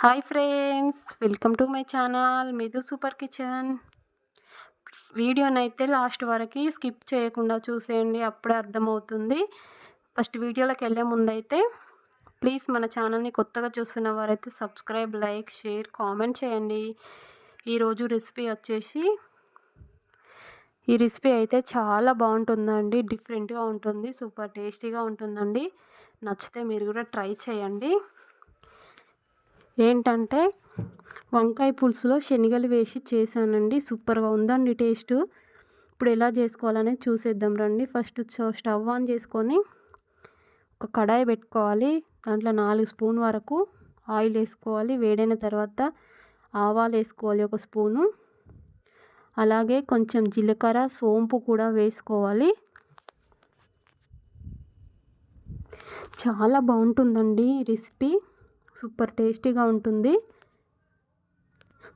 Hi friends welcome to my channel Midhu super kitchen. వీడియోనైతే last వరకు skip చేయకుండా చూసేయండి అప్పుడే అర్థమవుతుంది. ఫస్ట్ వీడియోలోకి వెళ్ళే ముందైతే ప్లీజ్ మన ఛానల్ని కొత్తగా చూస్తున్న వారైతే సబ్స్క్రైబ్ లైక్ షేర్ కామెంట్ చేయండి. ఈరోజు రెసిపీ వచ్చేసి ఈ రెసిపీ అయితే చాలా బాగుంటుందండి డిఫరెంట్గా ఉంటుంది సూపర్ టేస్టీగా ఉంటుందండి. నచ్చితే మీరు కూడా ట్రై చేయండి. ఏంటంటే వంకాయ పులుసులో శనగలు వేసి చేశానండి. సూపర్గా ఉందండి టేస్ట్. ఇప్పుడు ఎలా చేసుకోవాలనేది చూసేద్దాం రండి. ఫస్ట్ స్టవ్ ఆన్ చేసుకొని ఒక కడాయి పెట్టుకోవాలి. దాంట్లో నాలుగు స్పూన్ వరకు ఆయిల్ వేసుకోవాలి. వేడైన తర్వాత ఆవాలు వేసుకోవాలి ఒక స్పూను. అలాగే కొంచెం జీలకర్ర సోంపు కూడా వేసుకోవాలి. చాలా బాగుంటుందండి రెసిపీ. సూపర్ టేస్టీగా ఉంటుంది.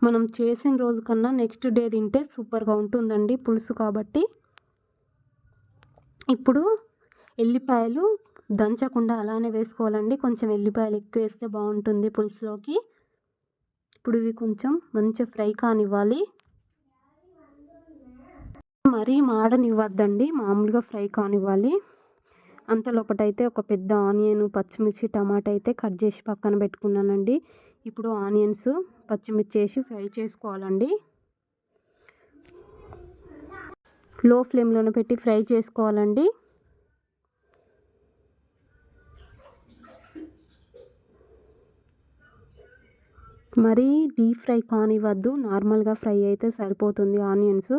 మనం చేసిన రోజు కన్నా నెక్స్ట్ డే తింటే సూపర్గా ఉంటుందండి పులుసు కాబట్టి. ఇప్పుడు ఎల్లిపాయలు దంచకుండా అలానే వేసుకోవాలండి. కొంచెం ఎల్లిపాయలు ఎక్కువ వేస్తే బాగుంటుంది పులుసులోకి. ఇప్పుడు ఇవి కొంచెం మంచిగా ఫ్రై కానివ్వాలి. మరీ మాడనివ్వద్దండి మామూలుగా ఫ్రై కానివ్వాలి. అంత లోపటైతే ఒక పెద్ద ఆనియన్ పచ్చిమిర్చి టమాటా అయితే కట్ చేసి పక్కన పెట్టుకున్నానండి. ఇప్పుడు ఆనియన్స్ పచ్చిమిర్చి వేసి ఫ్రై చేసుకోవాలండి. లో ఫ్లేమ్లోనే పెట్టి ఫ్రై చేసుకోవాలండి. మరీ డీప్ ఫ్రై కానివ్వద్దు నార్మల్గా ఫ్రై అయితే సరిపోతుంది ఆనియన్స్.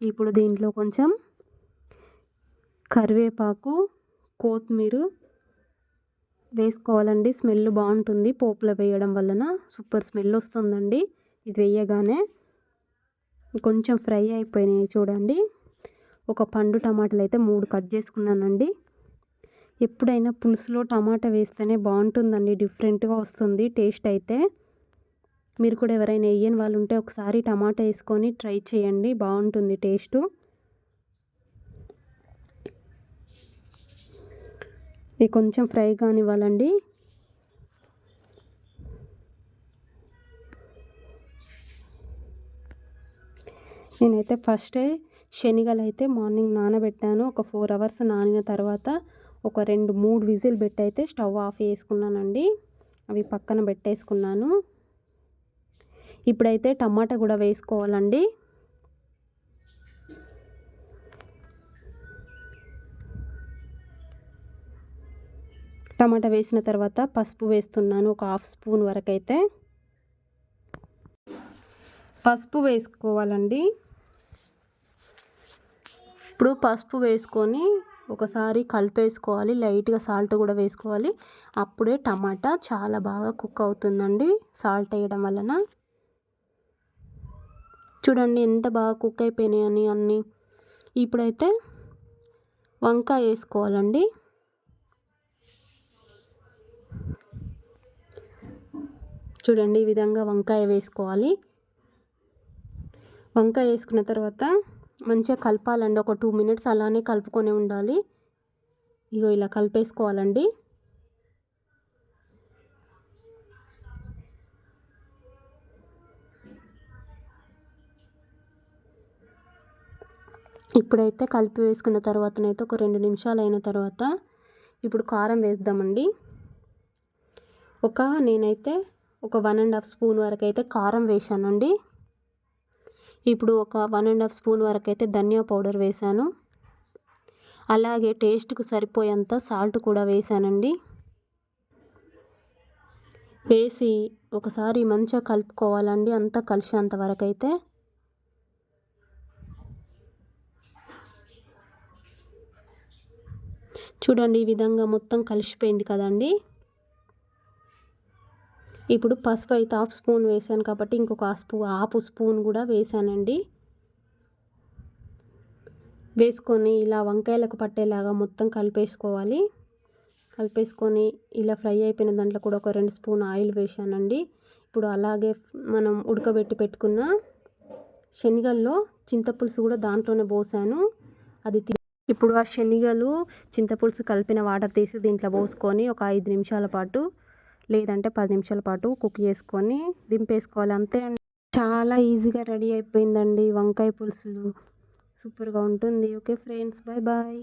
ఇప్పుడు దీంట్లో కొంచెం కరివేపాకు కొత్తిమీర వేసుకోవాలండి. స్మెల్ బాగుంటుంది. పోపులో వేయడం వలన సూపర్ స్మెల్ వస్తుందండి. ఇది వేయగానే కొంచెం ఫ్రై అయిపోయినాయి చూడండి. ఒక పండు టమాటాలు అయితే మూడు కట్ చేసుకున్నానండి. ఎప్పుడైనా పులుసులో టమాటా వేస్తేనే బాగుంటుందండి. డిఫరెంట్గా వస్తుంది. టేస్ట్ అయితే మీరు కూడా ఎవరైనా వేయని వాళ్ళు ఉంటే ఒకసారి టమాటా వేసుకొని ట్రై చేయండి. బాగుంటుంది టేస్టు. ఇది కొంచెం ఫ్రై కానివ్వాలండి. నేనైతే ఫస్టే శనగలు అయితే మార్నింగ్ నానబెట్టాను. ఒక ఫోర్ అవర్స్ నానిన తర్వాత ఒక రెండు మూడు విజిల్ పెట్టయితే స్టవ్ ఆఫ్ చేసుకున్నానండి. అవి పక్కన పెట్టేసుకున్నాను ఇప్పుడైతే టమాటా కూడా వేసుకోవాలండి. టమాటా వేసిన తర్వాత పసుపు వేస్తున్నాను. ఒక హాఫ్ స్పూన్ వరకు అయితే పసుపు వేసుకోవాలండి. ఇప్పుడు పసుపు వేసుకొని ఒకసారి కలిపేసుకోవాలి. లైట్గా సాల్ట్ కూడా వేసుకోవాలి. అప్పుడే టమాటా చాలా బాగా కుక్ అవుతుందండి సాల్ట్ వేయడం వలన. చూడండి ఎంత బాగా కుక్ అయిపోయినాయని అన్నీ. ఇప్పుడైతే వంకాయ వేసుకోవాలండి. చూడండి ఈ విధంగా వంకాయ వేసుకోవాలి. వంకాయ వేసుకున్న తర్వాత మంచిగా కలపాలండి. ఒక టూ మినిట్స్ అలానే కలుపుకొని ఉండాలి. ఇగో ఇలా కలిపేసుకోవాలండి. ఇప్పుడైతే కలిపి వేసుకున్న తర్వాతనైతే ఒక రెండు నిమిషాలు అయిన తర్వాత ఇప్పుడు కారం వేద్దామండి. ఒక నేనైతే ఒక వన్ అండ్ హాఫ్ స్పూన్ వరకు అయితే కారం వేసానండి ఇప్పుడు ఒక వన్ అండ్ హాఫ్ స్పూన్ వరకు అయితే ధనియా పౌడర్ వేశాను. అలాగే టేస్ట్కు సరిపోయేంత సాల్ట్ కూడా వేసానండి వేసి ఒకసారి మంచిగా కలుపుకోవాలండి అంతా కలిసేంత వరకు అయితే చూడండి ఈ విధంగా మొత్తం కలిసిపోయింది కదండి. ఇప్పుడు పసుపు అయితే హాఫ్ స్పూన్ వేసాను కాబట్టి ఇంకొక స్పూ హాఫ్ స్పూన్ కూడా వేసానండి వేసుకొని ఇలా వంకాయలకు పట్టేలాగా మొత్తం కలిపేసుకోవాలి. కలిపేసుకొని ఇలా ఫ్రై అయిపోయిన దాంట్లో కూడా ఒక రెండు స్పూన్ ఆయిల్ వేసానండి ఇప్పుడు అలాగే మనం ఉడకబెట్టి పెట్టుకున్న శనగల్లో చింతపులుసు కూడా దాంట్లోనే పోసాను. అది ఇప్పుడు ఆ శనగలు చింతపులుసు కలిపిన వాటర్ తీసి దీంట్లో పోసుకొని ఒక ఐదు నిమిషాల పాటు లేదంటే పది నిమిషాల పాటు కుక్ చేసుకొని దింపేసుకోవాలి అంతే చాలా ఈజీగా రెడీ అయిపోయిందండి వంకాయ పులుసు సూపర్గా ఉంటుంది. Okay friends bye bye